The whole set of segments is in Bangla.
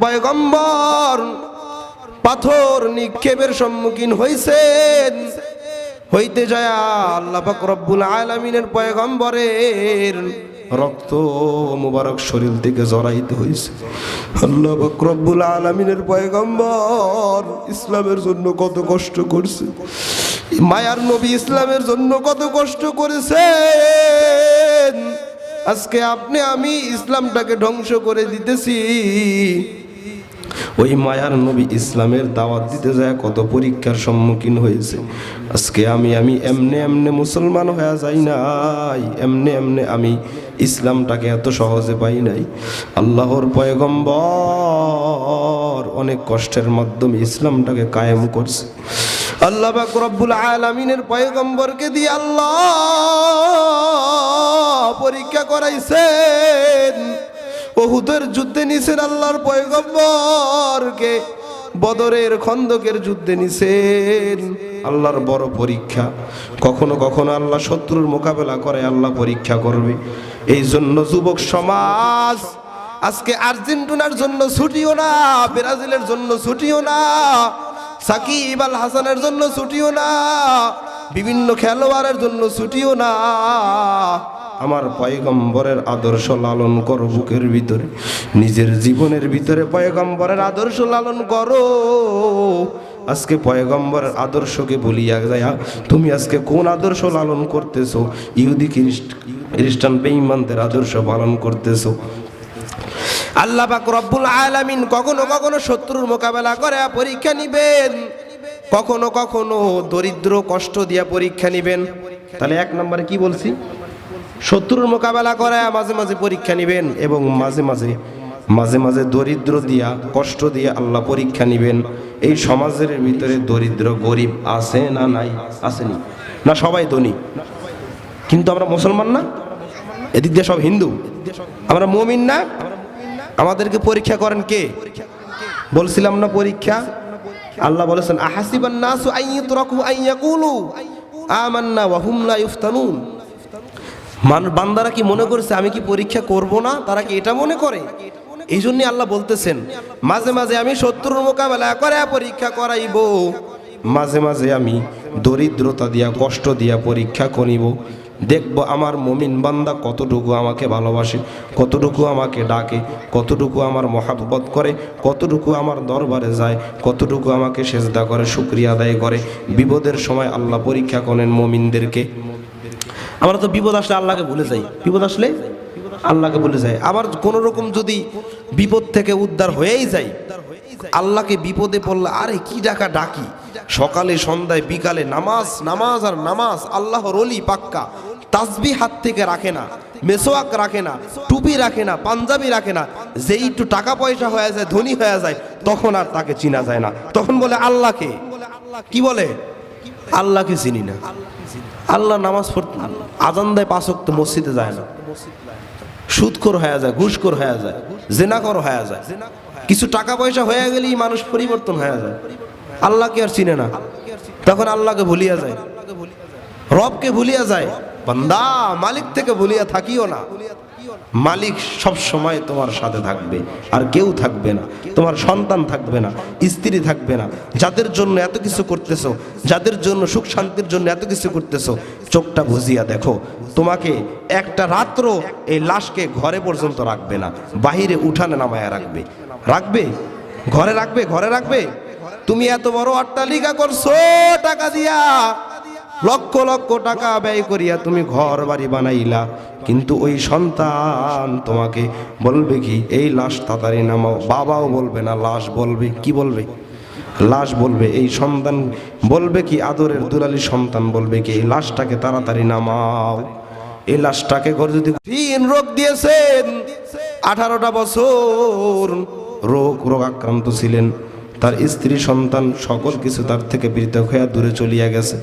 পয়গম্বর পাথর নিক্ষেপের সম্মুখীন হইছেন। হইতে যায় আল্লাহ রব্বুল আলামিনের পয়গম্বরের রক্ত মুবারক শরীর থেকে জড়াইতে হয়েছে আল্লাহ পাক রব্বুল আলামিনের পয়গম্বর ইসলামের জন্য কত কষ্ট করছে। মায়ার নবী ইসলামের জন্য কত কষ্ট করেছেন। আজকে আপনি, আমি ইসলামটাকে ধ্বংস করে দিতেছি। ওই মায়ার নবী ইসলামের দাওয়াত দিতে যায়, কত পরীক্ষার সম্মুখীন হয়েছে। আজকে আমি আমি এমনে এমনে মুসলমান হয়ে যাই নাই। এমনে এমনে আমি ইসলামটাকে এত সহজে পাই নাই। আল্লাহর পয়গম্বর অনেক কষ্টের মাধ্যমে ইসলামটাকে কায়েম করছে। আল্লাহ রব্বুল আলামিনের পয়গম্বরকে দিয়ে আল্লাহ পরীক্ষা করাইছেন। ওহুদের যুদ্ধে নিছেন আল্লাহর পয়গম্বরকে, বদরের খন্দকের যুদ্ধে নিছেন। আল্লাহর বড় পরীক্ষা। কখনো কখনো আল্লাহ শত্রুর মোকাবেলা করে, আল্লাহ পরীক্ষা করবে। এই জন্য যুবক সমাজ, আজকে আর্জেন্টিনার জন্য ছুটিও না, ব্রাজিলের জন্য ছুটিও না, সাকিব আল হাসানের জন্য ছুটিও না বিভিন্ন খেলোয়াড়ের জন্য ছুটিও না। আমার পয়গম্বরের আদর্শ লালন করো বুকের ভিতরে। নিজের জীবনের ভিতরে পয়গম্বরের আদর্শ লালন করো। আজকে পয়গম্বরের আদর্শকে বলিয়া যায় তুমি আজকে কোন আদর্শ লালন করতেছো? ইহুদি খ্রিস্ট, খ্রিস্টান বেঈমানদের আদর্শ পালন করতেছো। আল্লাহ পাক রব্বুল আলামিন কখনো কখনো শত্রুর মোকাবেলা করে, পরীক্ষা নিবেন। কখনো কখনো দরিদ্র কষ্ট দিয়া পরীক্ষা নিবেন। তাহলে এক নম্বরে কি বলছি? শত্রুর মোকাবেলা করে মাঝে মাঝে পরীক্ষা নিবেন এবং মাঝে মাঝে মাঝে মাঝে দরিদ্র দিয়া, কষ্ট দিয়ে আল্লাহ পরীক্ষা নিবেন। এই সমাজের ভিতরে দরিদ্র গরিব আছে না নাই? আসেনি। না, সবাই ধনী। কিন্তু আমরা মুসলমান না? এদিক দিয়ে সব হিন্দু। আমরা মমিন না? আমাদেরকে পরীক্ষা করেন কে? বলছিলাম না পরীক্ষা? আল্লাহ বলেছেন, আহাসিবান নাসু আইয়ুতরাকু আইয়াকুলু আমান্না ওয়া হুম লা ইফতানুন। মানুষ বান্দারা কি মনে করছে, আমি কি পরীক্ষা করব না? তারা কি এটা মনে করে? এই জন্যই আল্লাহ বলতেছেন, মাঝে মাঝে আমি শত্রুর মোকাবেলা করে পরীক্ষা করাইব। মাঝে মাঝে আমি দরিদ্রতা দিয়া, কষ্ট দিয়া পরীক্ষা করিব। দেখব আমার মমিন বান্দা কতটুকু আমাকে ভালোবাসে, কতটুকু আমাকে ডাকে, কতটুকু আমার মহাব্বত করে, কতটুকু আমার দরবারে যায়, কতটুকু আমাকে সেজদা করে, শুক্রিয়া আদায় করে। বিপদের সময় আল্লাহ পরীক্ষা করেন মমিনদেরকে। আমরা তো বিপদ আসলে আল্লাহকে ভুলে যাই। বিপদ আসলে আল্লাহকে ভুলে যাই। আবার কোন রকম যদি বিপদ থেকে উদ্ধার হয়েই যায়, আল্লাহকে বিপদে পড়লে আরে কি ডাকা ডাকি? সকালে, সন্ধ্যায়, বিকালে নামাজ নামাজ আর নামাজ, আল্লাহর অলি পাক্কা। তাসবি হাত থেকে রাখে না, মেসোয়াক রাখে না, টুপি রাখে না, পাঞ্জাবি রাখে না। যেই একটু টাকা পয়সা হয়ে যায়, ধনী হয়ে যায়, তখন আর তাকে চিনা যায় না। তখন বলে, আল্লাহকে? কি বলে? আল্লাহকে চিনি না। আল্লাহ নামাজ পড়তে আজান দেয় পাঁচক তো মসজিদে যায় না। সুদখোর হয়ে যায়, ঘুষখোর হয়ে যায় জেনাকর হয়ে যায়। কিছু টাকা পয়সা হয়ে গেলেই মানুষ পরিবর্তন হয়ে যায়। আল্লাহকে আর চিনে না। তখন আল্লাহকে ভুলিয়া যায়। রবকে ভুলিয়া যায়। বান্দা, মালিক থেকে ভুলিয়া থাকিও না। মালিক সব সময় তোমার সাথে থাকবে, আর কেউ থাকবে না। তোমার সন্তান থাকবে না, স্ত্রী থাকবে না। যাদের জন্য এত কিছু করতেছো, যাদের জন্য সুখ শান্তির জন্য এত কিছু করতেছো, চোখটা বুঝিয়া দেখো, তোমাকে একটা রাত্র এই লাশকে ঘরে পর্যন্ত রাখবে না, বাহিরে উঠানে নামায়া রাখবে। রাখবে? ঘরে রাখবে? ঘরে রাখবে? তুমি এত বড় অট্টালিকা করছ, টাকা দিয়া। লক্ষ লক্ষ টাকা ব্যয় করিয়া তুমি ঘর বাড়ি বানাইলা। কিন্তু ওই সন্তান তোমাকে বলবে কি, এই লাশ তাড়াতাড়ি নামাও। বাবাও বলবে না, লাশ বলবে, কি বলবে? লাশ বলবে, এই সন্তান বলবে কি, আদরের দুলালি সন্তান বলবে কি, এই লাশটাকে তাড়াতাড়ি নামাও। এই লাশটাকে ঘর যদি তিন রোগ দিয়েছেন, আঠারোটা বছর রোগ রোগ আক্রান্ত ছিলেন। তার স্ত্রী সন্তান সকল কিছু তার থেকে পৃথক হয়ে দূরে চলিয়া গেছে।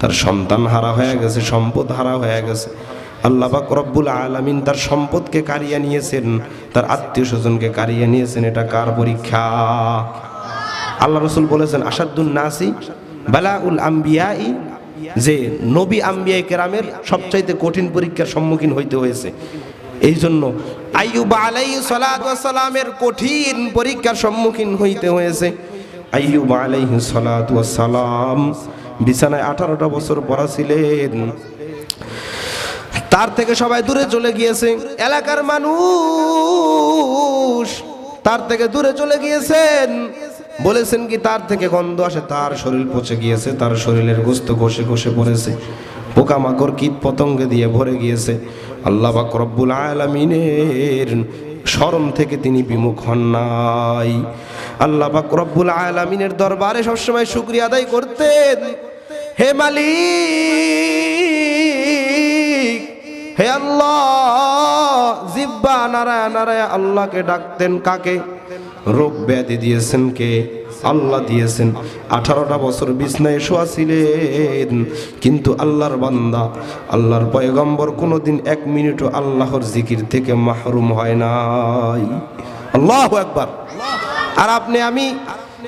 তার সন্তান হারা হয়ে গেছে, সম্পদ হারা হয়ে গেছে। আল্লাহ পাক রব্বুল আলামিন তার সম্পদকে কারিয়ে নিয়েছেন, তার আত্মীয় স্বজনকে কারিয়ে নিয়েছেন, এটা কার পরীক্ষা? আল্লাহ রসুল বলেছেন আসাদুল নাসি বালাউল আম্বিয়াই, যে নবী আম্বিয়াই কেরামের সবচাইতে কঠিন পরীক্ষার সম্মুখীন হইতে হয়েছে। এই জন্য আইয়ুব আলাই সালামের কঠিন পরীক্ষার সম্মুখীন হইতে হয়েছে। আইয়ুব আলাইহি সালাম বিছানায় আঠারোটা বছর পড়া ছিলেন তার থেকে সবাই দূরে চলে গিয়েছে। এলাকার মানুষ তার থেকে দূরে চলে গিয়েছেন। বলেছেন কি, তার থেকে গন্ধ আসে, তার শরীর পচে গিয়েছে, তার শরীরের গোস্ত ঘষে ঘষে পড়েছে। পোকামাকড় কীট পতঙ্গে দিয়ে ভরে গিয়েছে। আল্লাহ পাক রব্বুল আলামিনের শরম থেকে তিনি বিমুখ হন নাই। আল্লাহ পাক রব্বুল আলামিনের দরবারে সবসময় শুক্রিয়া আদায় করতেন। হে মালিক, হে আল্লাহ, জিব্বা নারায় নারায় আল্লাহকে ডাকতেন কাকে? রোগ ব্যাধি দিয়েছেন কে? আল্লাহ দিয়েছেন। আঠারোটা বছর বিছনায় শোয়া ছিলেন, কিন্তু আল্লাহর বান্দা, আল্লাহর পয়গম্বর কোনোদিন এক মিনিটও আল্লাহর জিকির থেকে মাহরুম হয় নাই। আল্লাহ একবার আর আপনি, আমি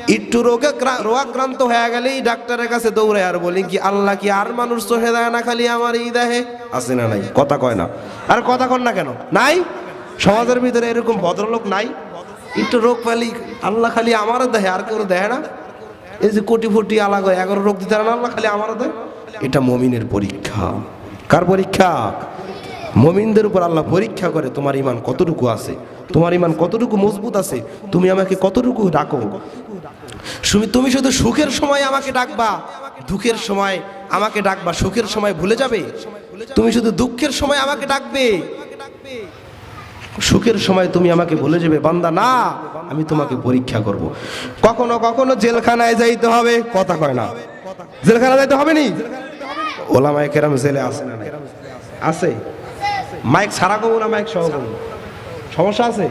একটু রোগে ক্রা- রোগাক্রান্ত হয়ে গেলেই ডাক্তারের কাছে দৌড়ে আর বলি কি, আল্লাহ কি আর মানুষ চোখে দেয় না খালি আমার এই দেহে? আছে না নাই? কথা কয় না। আর কথা কন না কেন? নাই? সমাজের ভিতরে এরকম ভদ্রলোক নাই? একটু রোগ পেলি, আল্লাহ খালি আমারও দেহে, আর কেউ দেয় না? এই যে কোটি ফুটি আলাগ এগারো রোগ দিতে না আল্লাহ খালি আমারও দেয় এটা মমিনের পরীক্ষা। কার পরীক্ষা? মমিনদের উপর আল্লাহ পরীক্ষা করে, তোমার ইমান কতটুকু আছে? তোমার ইমান কতটুকু মজবুত আছে? তুমি আমাকে কতটুকু ডাকো? তুমি শুধু সুখের সময় আমাকে ডাকবা। দুঃখের সময় আমাকে ডাকবা। সুখের সময় ভুলে যাবে? তুমি শুধু দুঃখের সময় আমাকে ডাকবে? সুখের সময় তুমি আমাকে ভুলে যাবে? বান্দা, না, আমি তোমাকে পরীক্ষা করব। কখনো কখনো জেলখানায় যাইতে হবে, কথা কয় না। জেলখানায় যাইতে হবে নি? ওলামায় কেরাম জেলে আছে না আছে? মাইক ছাড়া কবো না, মাইক সহ সমস্যা আছে?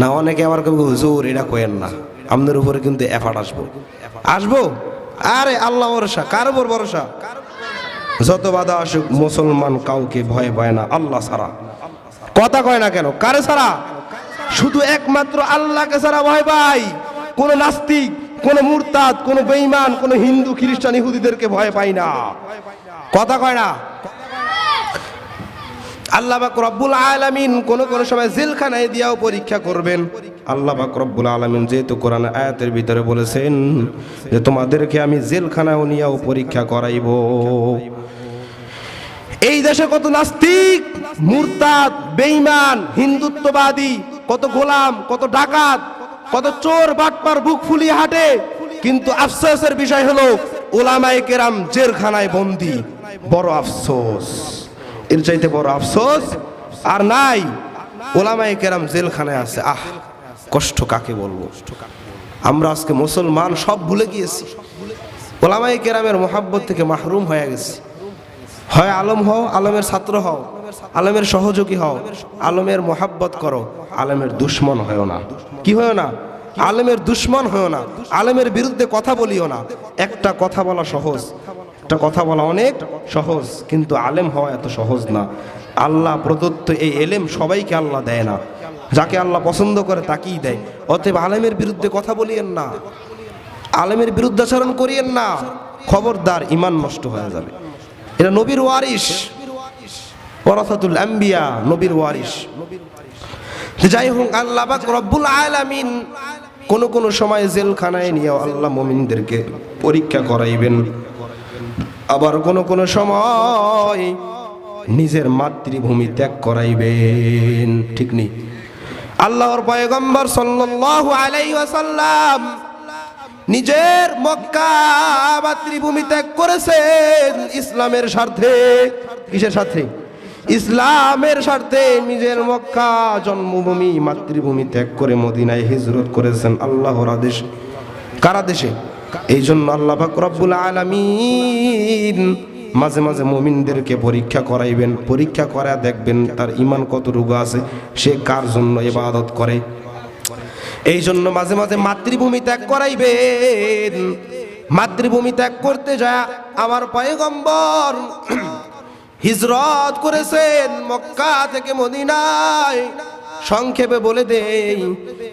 না, অনেকে আবার কবি হুজুর, এটা কোয়েন না। আমাদের উপরে কিন্তু এফাট আসব। আসব? আরে আল্লাহ ভরসা। কার উপর ভরসা? যত বাধা আসুক, মুসলমান কাউকে ভয় পায় না, আল্লাহ ছাড়া। কথা কয় না কেন? কারে ছাড়া? শুধু একমাত্র আল্লাহকে ছাড়া ভয় পাই কোন নাস্তিক, কোন মুরতাদ, কোন বেঈমান, কোন হিন্দু, খ্রিস্টান, ইহুদিদেরকে ভয় পাই না। কথা কয় না? আল্লাহ রব্বুল আলামিন কোন কোন সময় জেলখানায় দিয়াও পরীক্ষা করবেন। আল্লাহ পাক রব্বুল আলামিন যেহেতু কোরআন আয়াতের ভিতরে বলেছেন যে তোমাদেরকে আমি জেলখানায় নিয়েও পরীক্ষা করাইব। এই দেশে কত নাস্তিক, মুরতাদ, বেঈমান, হিন্দুত্ববাদী, কত গোলাম, কত ডাকাত, কত চোর, বাটপার, বুক ফুলিয়ে হাঁটে। কিন্তু আফসোসের বিষয় হলো, ওলামায়ে কেরাম জেলখানায় বন্দি। বড় আফসোস। এর চাইতে বড় আফসোস আর নাই। ওলামায়ে কেরাম জেলখানায় আছে। আহ! কষ্ট কাকে বলব? আমরা আজকে মুসলমান সব ভুলে গিয়েছি। ওলামায়ে কেরামের মোহাব্বত থেকে মাহরুম হয়ে গেছি। হয় আলম হও, আলমের ছাত্র হও, আলমের সহযোগী হও, আলমের মোহাব্বত করো, আলমের দুশ্মন হয়েও না। কি হয়েও না? আলমের দুশ্মন হয়েও না। আলমের বিরুদ্ধে কথা বলিও না। একটা কথা বলা সহজ, একটা কথা বলা অনেক সহজ, কিন্তু আলেম হওয়া এত সহজ না। আল্লাহ প্রদত্ত এই এলেম সবাইকে আল্লাহ দেয় না। যাকে আল্লাহ পছন্দ করে তাকেই দেয়। অতএব আলেমের বিরুদ্ধে কথা বলিয়েন না। আলেমের বিরুদ্ধাচরণ করিয়েন না। খবরদার ইমান নষ্ট হয়ে যাবে। এটা নবীর ওয়ারিস ওরাসাতুল আম্বিয়া, নবীর ওয়ারিস যাই হোক, আল্লাহ রব্বুল আলামিন কোন কোন সময় জেলখানায় নিয়ে আল্লাহ মুমিনদেরকে পরীক্ষা করাইবেন। আবার কোন কোন সময় নিজের মাতৃভূমি ত্যাগ করাইবেন। ঠিক নেই। আল্লাহর পয়গম্বর সাল্লাল্লাহু আলাইহি ওয়াসাল্লাম নিজের মক্কা মাতৃভূমি ত্যাগ করেছেন ইসলামের স্বার্থে। কিসের স্বার্থে? ইসলামের স্বার্থে নিজের মক্কা, জন্মভূমি, মাতৃভূমি ত্যাগ করে মদিনায় হিজরত করেছেন আল্লাহর আদেশ। কারা দেশে এই জন্য আল্লাহ পাক রব্বুল আলামিন মাঝে মাঝে মুমিনদেরকে পরীক্ষা করাইবেন, পরীক্ষা করা দেখবেন তার ইমান কত রোগ আছে, সে কার জন্য ইবাদত করে। এই জন্য মাঝে মাঝে মাতৃভূমি ত্যাগ করাইবেন, মাতৃভূমি ত্যাগ করতে যায়। আমার পয়গম্বর হিজরত করেছেন মক্কা থেকে মদিনায়। সংক্ষেপে বলে দেই,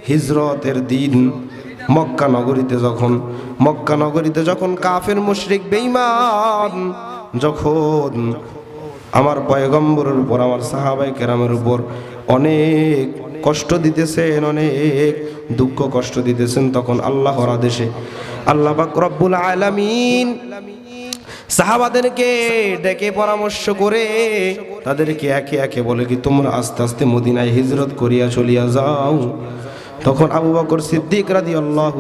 হিজরতের দিন মক্কা নগরীতে যখন, মক্কা নগরীতে যখন কাফের মুশরিক বেঈমান যখন আমার পয়গম্বরের উপর, আমার সাহাবাই কেরামের উপর অনেক কষ্ট দিতেছেন, অনেক দুঃখ কষ্ট দিতেছেন, তখন আল্লাহর আদেশে আল্লাহ রব্বুল আলামিন সাহাবাদেরকে ডেকে পরামর্শ করে তাদেরকে একে একে বলে কি, তোমরা আস্তে আস্তে মদিনায় হিজরত করিয়া চলিয়া যাও। তখন আবু বকর সিদ্দিক রাদি আল্লাহ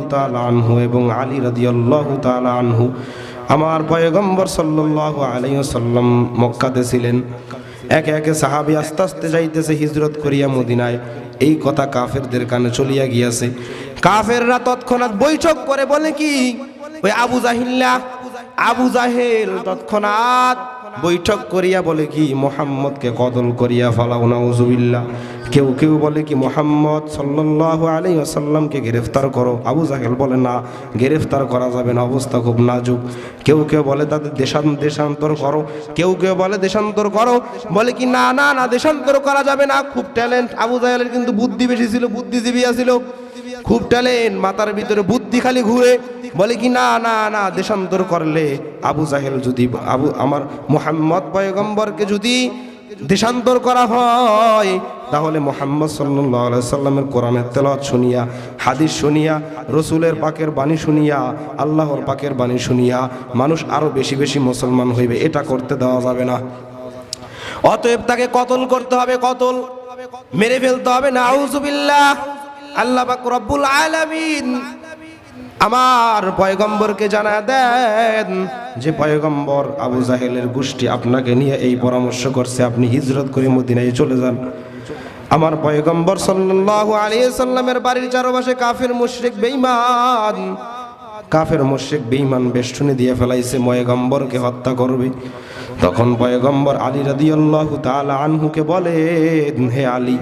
আনহু এবং আলী রাদি আল্লাহ আনহু আমার পয়গম্বর সাল্লাল্লাহু আলাইহি সাল্লাম মক্কাতে ছিলেন। একে একে সাহাবি আস্তে আস্তে যাইতেছে হিজরত করিয়া মদিনায়। এই কথা কাফেরদের কানে চলিয়া গিয়াছে। কাফেররা তৎক্ষণাৎ বৈঠক করে বলে কি? ওই আবু জাহিল্লা, আবু জাহেল তৎক্ষণাৎ বৈঠক করিয়া বলে কি, মোহাম্মদকে কদল করিয়া ফালাও, নাউজুবিল্লাহ। কেউ কেউ বলে কি, মোহাম্মদ সাল্লাল্লাহু আলাইহি ওয়াসাল্লামকে গ্রেফতার করো। আবু জাহেল বলে, না, গ্রেফতার করা যাবে না, অবস্থা খুব নাজুক। কেউ কেউ বলে, তাদের দেশান, দেশান্তর করো। কেউ কেউ বলে, দেশান্তর করো। বলে কি, না না না, দেশান্তর করা যাবে না। খুব ট্যালেন্ট। আবু জাহেলের কিন্তু বুদ্ধি বেশি ছিল, বুদ্ধিজীবী ছিল। খুব ট্যালেন্ট, মাথার ভিতরে বুদ্ধি খালি ঘুরে। বলে কি, না না না, দেশান্তর করলে আবু জাহেল যদি, আবু, আমার মোহাম্মদ পয়গম্বরকে যদি দেশান্তর করা হয়, তাহলে মোহাম্মদ সাল্লাহ সাল্লামের কোরআনের তেলাওয়াত শুনিয়া, হাদিস শুনিয়া, রসুলের পাকের বাণী শুনিয়া, আল্লাহর পাকের বাণী শুনিয়া মানুষ আরও বেশি বেশি মুসলমান হইবে। এটা করতে দেওয়া যাবে না। অতএব তাকে কতল করতে হবে, কতল মেরে ফেলতে হবে। না আল্লাহ পাক রব্বুল আলামিন আমার পয়গম্বরকে জানা দেন যে পয়গম্বর আবু জাহেলের গোষ্ঠী আপনাকে নিয়ে এই পরামর্শ করছে, আপনি হিজরত করে মদিনায় চলে যান। আমার পয়গম্বর সাল্লাল্লাহু আলাইহি সাল্লামের বাড়ির চারপাশে কাফের মুশরিক বেঈমান, কাফের মুশরিক বেঈমান বেষ্টনী দিয়ে ফেলাইছে, পয়গম্বরকে হত্যা করবে। তখন পয়গম্বর আলী রাদিয়াল্লাহু তাআলা আনহুকে বলে, হে আলী,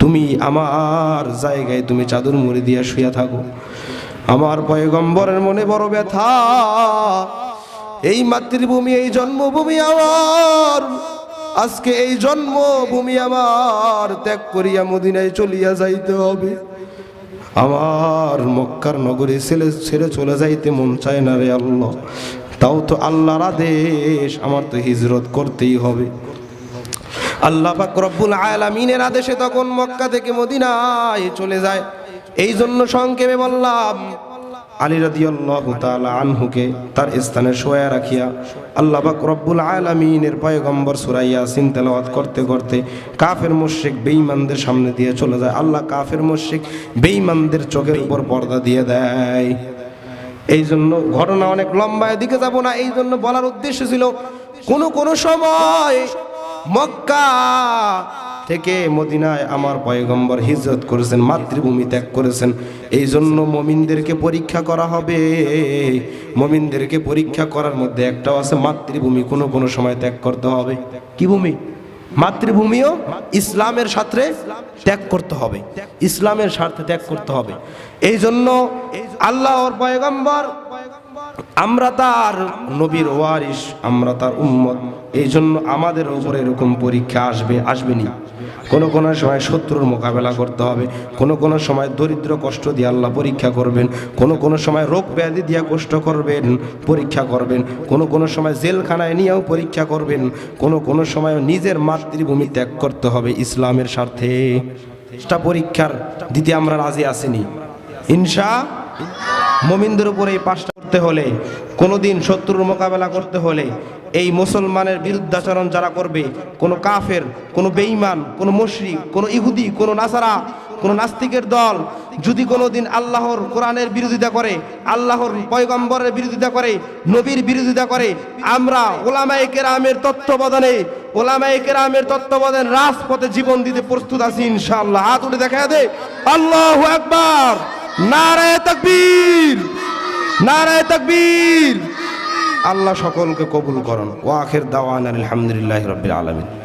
তুমি আমার জায়গায় তুমি চাদর মুড়ি দিয়ে শুয়ে থাকো। আমার পয়গম্বরের মনে বড় ব্যথা। এই মাতৃভূমি, এই জন্মভূমি আমার। আজকে এই জন্মভূমি আমার। ত্যাগ করিয়া মদিনায় চলিয়া যাইতে হবে। আমার মক্কার নগরী ছেলে ছেড়ে চলে যাইতে মন চায় না রে আল্লাহ। তাও তো আল্লাহর আদেশ, আমার তো হিজরত করতেই হবে। আল্লাহ পাক রব্বুল আলামিনের আদেশে তখন মক্কা থেকে মদিনায় চলে যায়। এই জন্য সংক্ষেপে বললাম আনহুকে তার স্থানে রাখিয়া আল্লাহ করতে করতে কাফের বেঈমানদের সামনে দিয়ে চলে যায়। আল্লাহ কাফের বেঈমানদের চোখের উপর পর্দা দিয়ে দেয়। এই জন্য ঘটনা অনেক লম্বা, এদিকে যাব না। এই জন্য বলার উদ্দেশ্য ছিল, কোন কোন সময় মক্কা থেকে মদিনায় আমার পয়গম্বর হিজরত করেছেন, মাতৃভূমি ত্যাগ করেছেন। এই জন্য মমিনদেরকে পরীক্ষা করা হবে। মমিনদেরকে পরীক্ষা করার মধ্যে একটাও আছে, মাতৃভূমি। কোনো কোনো সময় ত্যাগ করতে হবে। কি ভূমি? মাতৃভূমিও ইসলামের সাথে ত্যাগ করতে হবে। ইসলামের স্বার্থে ত্যাগ করতে হবে। এই জন্য আল্লাহর পয়গম্বর, আমরা তার নবীর ওয়ারিস আমরা তার উম্মত। এই জন্য আমাদের উপরে এরকম পরীক্ষা আসবে আসবেনি কোনো কোনো সময় শত্রুর মোকাবেলা করতে হবে, কোনো কোনো সময় দরিদ্র কষ্ট দিয়ে আল্লাহ পরীক্ষা করবেন, কোনো কোনো সময় রোগ ব্যাধি দিয়ে কষ্ট করবেন, পরীক্ষা করবেন, কোনো কোনো সময় জেলখানায় নিয়েও পরীক্ষা করবেন, কোনো কোনো সময় নিজের মাতৃভূমি ত্যাগ করতে হবে ইসলামের স্বার্থে। পরীক্ষার দিতে আমরা রাজি আসিনি। ইনশা, মোমিনদের উপরে এই পাঁচটা করতে হলে, কোনোদিন শত্রুর মোকাবেলা করতে হলে এই মুসলমানের বিরুদ্ধাচরণ যারা করবে, কোনো কাফের, কোনো বেঈমান, কোনো মুশরিক, কোনো ইহুদি, কোনো নাসারা, কোনো নাস্তিকের দল, যদি কোনোদিন আল্লাহর কোরআনের বিরোধিতা করে, আল্লাহর পয়গম্বরের বিরোধিতা করে, নবীর বিরোধিতা করে, আমরা ওলামায়ে কেরামের তত্ত্বাবধানে, ওলামায়ে কেরামের তত্ত্বাবধানে রাজপথে জীবন দিতে প্রস্তুত আছি ইনশাআল্লাহ। হাত উঠে দেখা দে। আল্লাহ আকবার। নারায় তাকবীর। নারায় তাকবীর। আল্লাহ সকলকে কবুল করুন। আখের দাওয়ান আলহামদুলিল্লাহ রবিল আলামিন।